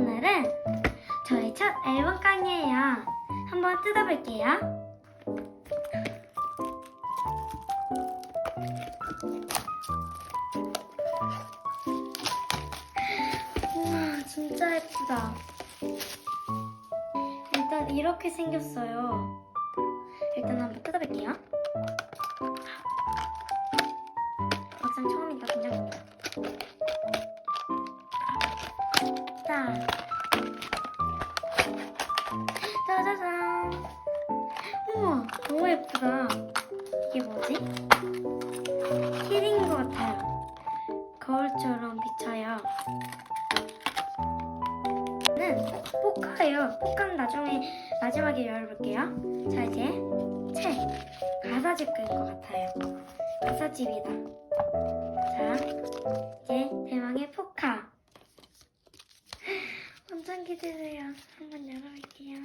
오늘은 저의 첫 앨범 깡이에요. 한번 뜯어볼게요. 우와, 진짜 예쁘다. 일단 이렇게 생겼어요. 일단 한번 뜯어볼게요. 는 포카예요. 포카는 나중에 마지막에 열어볼게요. 자, 이제 책. 가사집 그릴 것 같아요. 가사집이다. 자, 이제 대망의 포카. 완전 기대돼요. 한번 열어볼게요.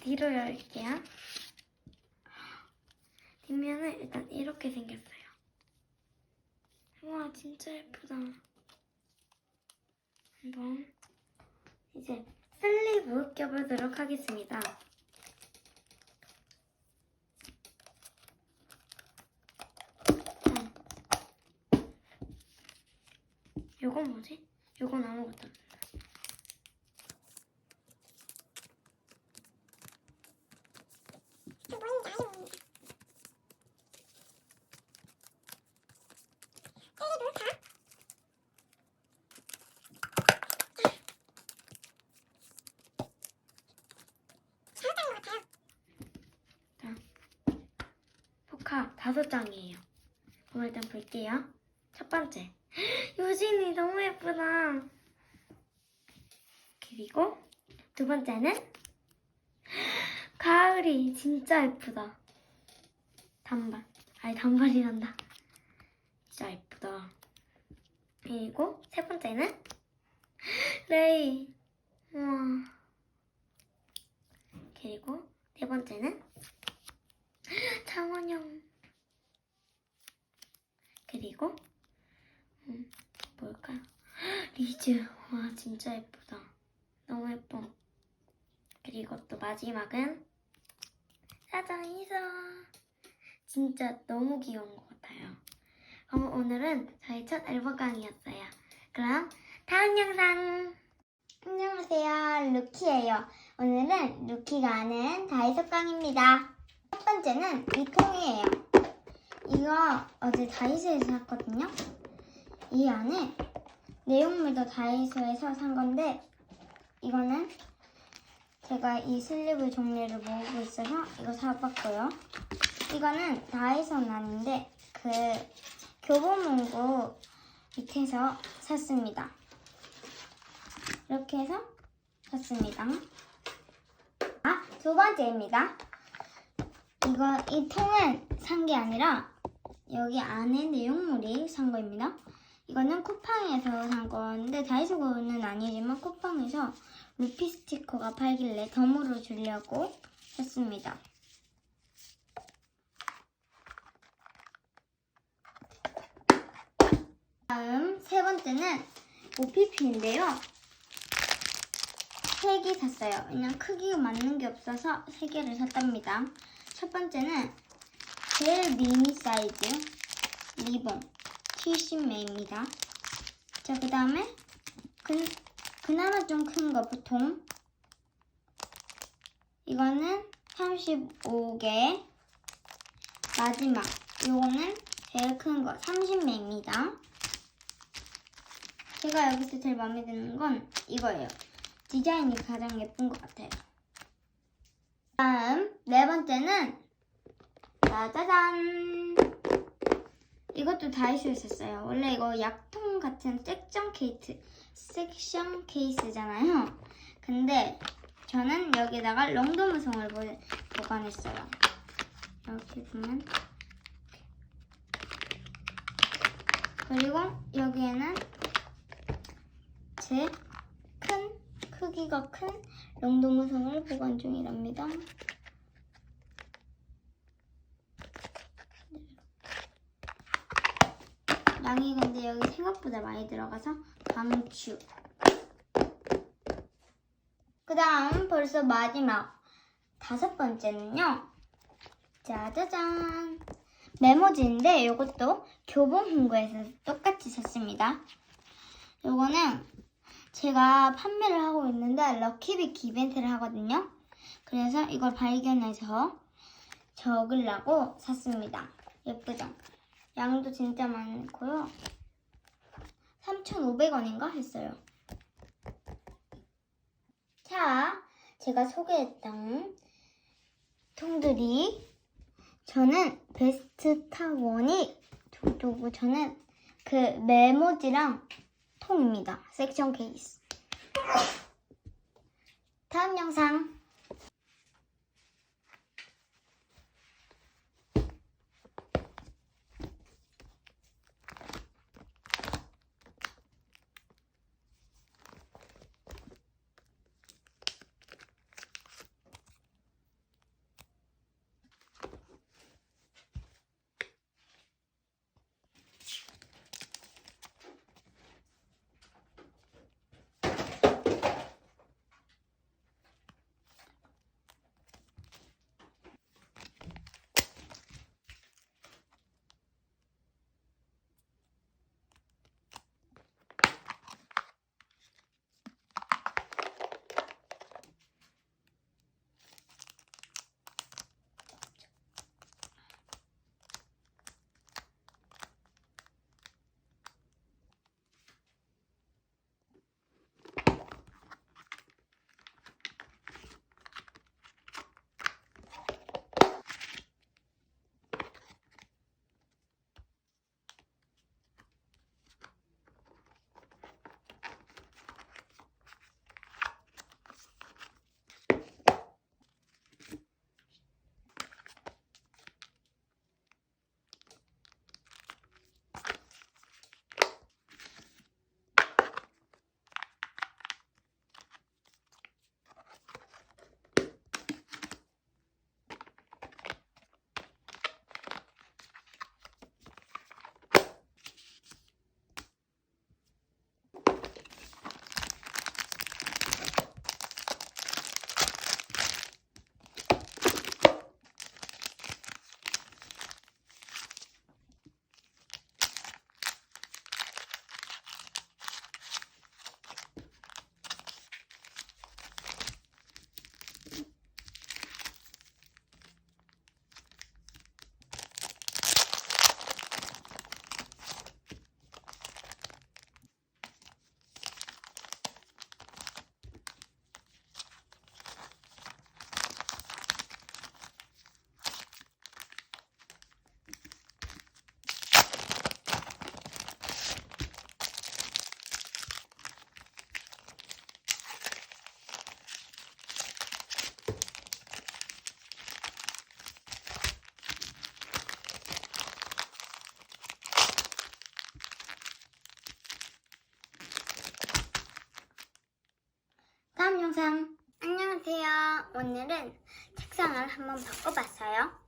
뒤로 열게요. 뒷면은 일단 이렇게 생겼어요. 우와, 진짜 예쁘다. 한번 이제 슬리브 껴보도록 하겠습니다. 자, 요건 뭐지? 요건 아무것도 없는데. 자, 포카 다섯 장이에요. 그럼 일단 볼게요. 첫 번째. 유진이 너무 예쁘다. 그리고 두 번째는 가을이 진짜 예쁘다. 단발. 아니 단발이란다. 진짜 예쁘다. 그리고 세 번째는 레이. 우와. 그리고 네 번째는 장원영. 그리고 음, 뭘까요? 리즈. 와 진짜 예쁘다. 너무 예뻐. 그리고 또 마지막은 짜잔 이서. 진짜 너무 귀여운 것 같아요. 그럼 오늘은 저희 첫 앨범 강이었어요. 그럼 다음 영상. 안녕하세요. 루키예요. 오늘은 루키가 아는 다이소 깡입니다. 첫 번째는 이 통이에요. 이거 어제 다이소에서 샀거든요. 이 안에 내용물도 다이소에서 산 건데 이거는 제가 이 슬리브 종류를 모으고 있어서 이거 사봤고요. 이거는 다이소는 아닌데 그 교보문고 밑에서 샀습니다. 이렇게 해서 샀습니다. 아, 두 번째입니다. 이거, 이 통은 산 게 아니라 여기 안에 내용물이 산 거입니다. 이거는 쿠팡에서 산 건데 다이소는 아니지만 쿠팡에서 루피 스티커가 팔길래 덤으로 주려고 샀습니다. 다음 세 번째는 OPP인데요. 세 개 샀어요. 왜냐면 크기가 맞는 게 없어서 세 개를 샀답니다. 첫 번째는 제일 미니 사이즈 리본 70매입니다. 자, 그 다음에 그, 그나마 좀 큰 거 보통 이거는 35개 마지막 요거는 제일 큰 거 30매입니다. 제가 여기서 제일 마음에 드는 건 이거예요. 디자인이 가장 예쁜 것 같아요. 다음 네 번째는 짜자잔 이것도 다이소에서 샀어요. 원래 이거 약통 같은 섹션 케이스 섹션 케이스잖아요. 근데 저는 여기다가 롱도 무송을 보- 보관했어요. 이렇게 보면 그리고 여기에는 제 큰 크기가 큰 롱도무송을 보관 중이랍니다. 양이 근데 여기 생각보다 많이 들어가서 강추. 그 다음 벌써 마지막 다섯 번째는요. 짜자잔. 메모지인데 이것도 교보문고에서 똑같이 샀습니다. 요거는 제가 판매를 하고 있는데 럭키비키 이벤트를 하거든요. 그래서 이걸 발견해서 적으려고 샀습니다. 예쁘죠? 양도 진짜 많고요. 3,500원인가 했어요. 자, 제가 소개했던 통들이 저는 베스트 탑1이 저고 저는 그 메모지랑 통입니다. 섹션 케이스. 다음 영상 오늘은 책상을 한번 바꿔봤어요.